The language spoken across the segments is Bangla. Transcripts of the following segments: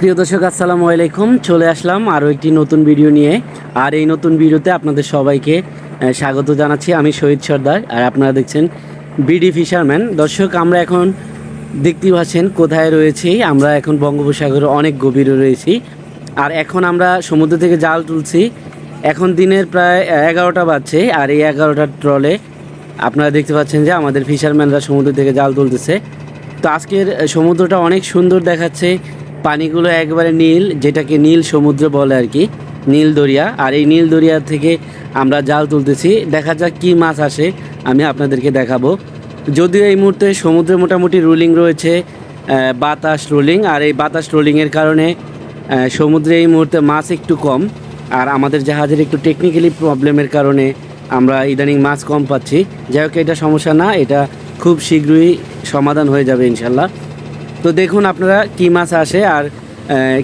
প্রিয় দর্শক, আসসালামু আলাইকুম। চলে আসলাম আরও একটি নতুন ভিডিও নিয়ে। আর এই নতুন ভিডিওতে আপনাদের সবাইকে স্বাগত জানাচ্ছি আমি শহীদ সর্দার। আর আপনারা দেখছেন বিডি ফিশারম্যান। দর্শক, আমরা এখন দেখতে পাচ্ছেন কোথায় রয়েছি। আমরা এখন বঙ্গোপসাগরে অনেক গভীরে রয়েছি। আর এখন আমরা সমুদ্র থেকে জাল তুলছি। এখন দিনের প্রায় এগারোটা বাজছে। আর এই এগারোটার ট্রলে আপনারা দেখতে পাচ্ছেন যে আমাদের ফিশারম্যানরা সমুদ্র থেকে জাল তুলতেছে। তো আজকের সমুদ্রটা অনেক সুন্দর দেখাচ্ছে। পানিগুলো একবারে নীল, যেটাকে নীল সমুদ্র বলে আর কি, নীল দরিয়া। আর এই নীল দরিয়া থেকে আমরা জাল তুলতেছি। দেখা যাক কি মাছ আসে, আমি আপনাদেরকে দেখাবো। যদিও এই মুহূর্তে সমুদ্রে মোটামুটি রুলিং রয়েছে বাতাস রোলিং আর এই বাতাস রোলিংয়ের কারণে সমুদ্রে এই মুহূর্তে মাছ একটু কম। আর আমাদের জাহাজের একটু টেকনিক্যালি প্রবলেমের কারণে আমরা ইদানিং মাছ কম পাচ্ছি। যাই হোক, এটা সমস্যা না, এটা খুব শীঘ্রই সমাধান হয়ে যাবে ইনশাল্লাহ। তো দেখুন আপনারা কি মাছ আসে আর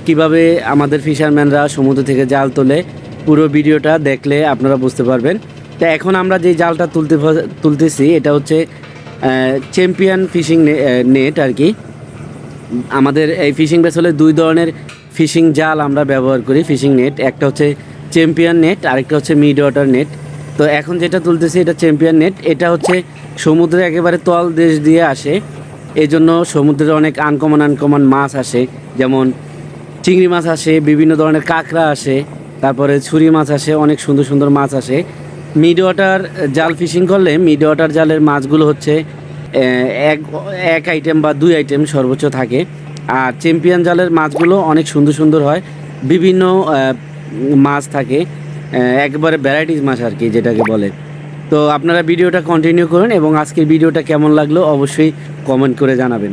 কীভাবে আমাদের ফিশারম্যানরা সমুদ্র থেকে জাল তোলে, পুরো ভিডিওটা দেখলে আপনারা বুঝতে পারবেন। তো এখন আমরা যে জালটা তুলতে তুলতেছি, এটা হচ্ছে চ্যাম্পিয়ন ফিশিং নেট আর কি। আমাদের এই ফিশিং ভেসলে দুই ধরনের ফিশিং জাল আমরা ব্যবহার করি ফিশিং নেট একটা হচ্ছে চ্যাম্পিয়ন নেট আরেকটা হচ্ছে মিড ওয়াটার নেট তো এখন যেটা তুলতেছি, এটা চ্যাম্পিয়ন নেট এটা হচ্ছে সমুদ্রে একেবারে তল দেশ দিয়ে আসে। এই জন্য সমুদ্রে অনেক আনকমন আনকমন মাছ আসে, যেমন চিংড়ি মাছ আসে, বিভিন্ন ধরনের কাঁকড়া আসে, তারপরে ছুরি মাছ আসে, অনেক সুন্দর সুন্দর মাছ আসে। মিড ওয়াটার জাল ফিশিং করলে মিড ওয়াটার জালের মাছগুলো হচ্ছে এক এক আইটেম বা দুই আইটেম সর্বোচ্চ থাকে। আর চ্যাম্পিয়ন জালের মাছগুলো অনেক সুন্দর সুন্দর হয়, বিভিন্ন মাছ থাকে একবারে ভ্যারাইটিস মাছ আর কি যেটাকে বলে। তো আপনারা ভিডিওটা কন্টিনিউ করুন এবং আজকের ভিডিওটা কেমন লাগল অবশ্যই কমেন্ট করে জানাবেন।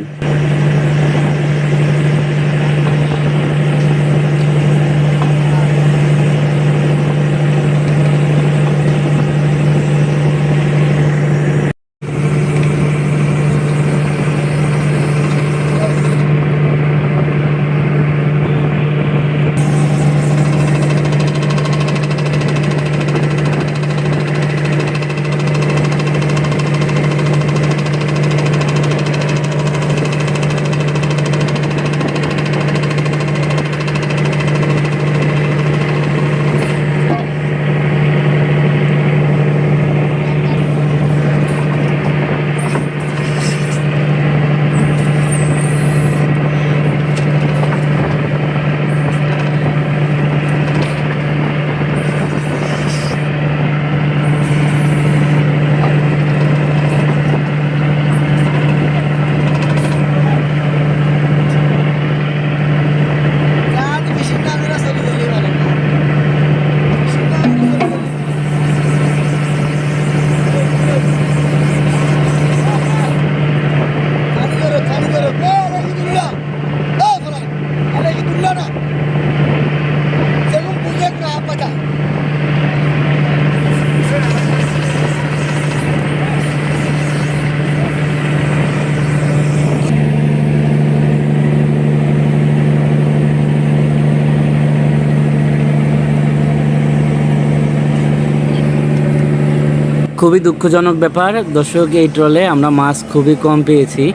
খুবই দুঃখজনক ব্যাপার। দর্শক, এই ট্রলে আমরা মাছ খুবই কম পেয়েছি।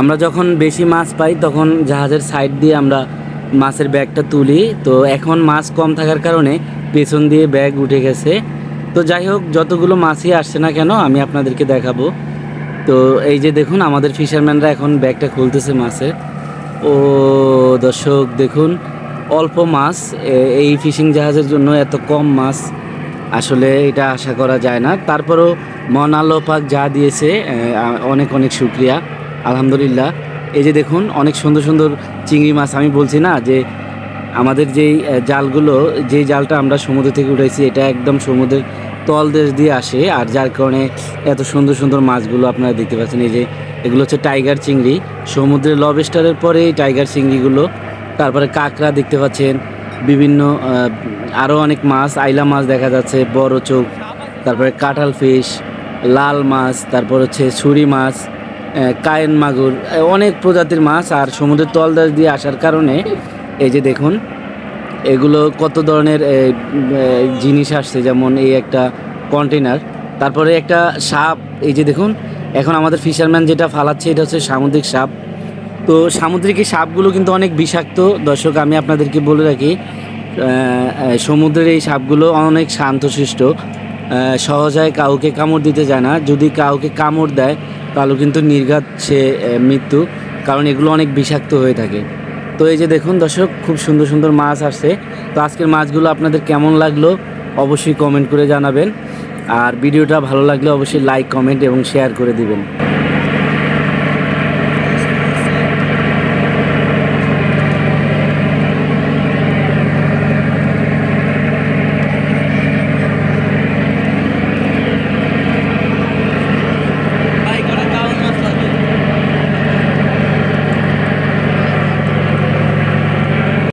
আমরা যখন বেশি মাছ পাই, তখন জাহাজের সাইড দিয়ে আমরা মাছের ব্যাগটা তুলি। তো এখন মাছ কম থাকার কারণে পেছন দিয়ে ব্যাগ উঠে গেছে। তো যাই হোক, যতগুলো মাছই আসছে না কেন, আমি আপনাদেরকে দেখাবো। তো এই যে দেখুন, আমাদের ফিশারম্যানরা এখন ব্যাগটা খুলতেছে মাছের ও দর্শক, দেখুন, অল্প মাছ। এই ফিশিং জাহাজের জন্য এত কম মাছ। আসলে এটা আশা করা যায় না। তারপরও মন আল্লাহ পাক যা দিয়েছে অনেক অনেক শুক্রিয়া। আলহামদুলিল্লাহ। এই যে দেখুন, অনেক সুন্দর সুন্দর চিংড়ি মাছ। আমি বলছি না যে আমাদের যেই জালগুলো, যেই জালটা আমরা সমুদ্র থেকে উঠাইছি, এটা একদম সমুদ্রের তল দেশ দিয়ে আসে। আর যার কারণে এত সুন্দর সুন্দর মাছগুলো আপনারা দেখতে পাচ্ছেন। এই যে এগুলো হচ্ছে টাইগার চিংড়ি। সমুদ্রের লবস্টারের পরে টাইগার চিংড়িগুলো। তারপরে কাঁকড়া দেখতে পাচ্ছেন। বিভিন্ন আরও অনেক মাছ, আইলা মাছ দেখা যাচ্ছে, বড় চোখ, তারপরে কাঁঠাল ফিশ, লাল মাছ, তারপর হচ্ছে ছুরি মাছ কায়েন মাগুর অনেক প্রজাতির মাছ, আর সমুদ্রের তলদাস দিয়ে আসার কারণে, এই যে দেখুন, এগুলো কত ধরনের জিনিস আসছে, যেমন এই একটা কন্টেনার তারপরে একটা সাপ, এই যে দেখুন, এখন আমাদের ফিশারম্যান যেটা ফালাচ্ছে, এটা হচ্ছে সামুদ্রিক সাপ তো সামুদ্রিক এই সাপগুলো কিন্তু অনেক বিষাক্ত। দর্শক, আমি আপনাদেরকে বলে রাখি সমুদ্রের এই সাপগুলো অনেক শান্তশিষ্ট। সহজায় কাউকে কামড় দিতে যায় না। যদি কাউকে কামড় দেয়, তাহলে কিন্তু নির্ঘাত সে মৃত্যু, কারণ এগুলো অনেক বিষাক্ত হয়ে থাকে। তো এই যে দেখুন দর্শক, খুব সুন্দর সুন্দর মাছ আসছে। তো আজকের মাছগুলো আপনাদের কেমন লাগল, অবশ্যই কমেন্ট করে জানাবেন। আর ভিডিওটা ভালো লাগলে অবশ্যই লাইক কমেন্ট এবং শেয়ার করে দিবেন।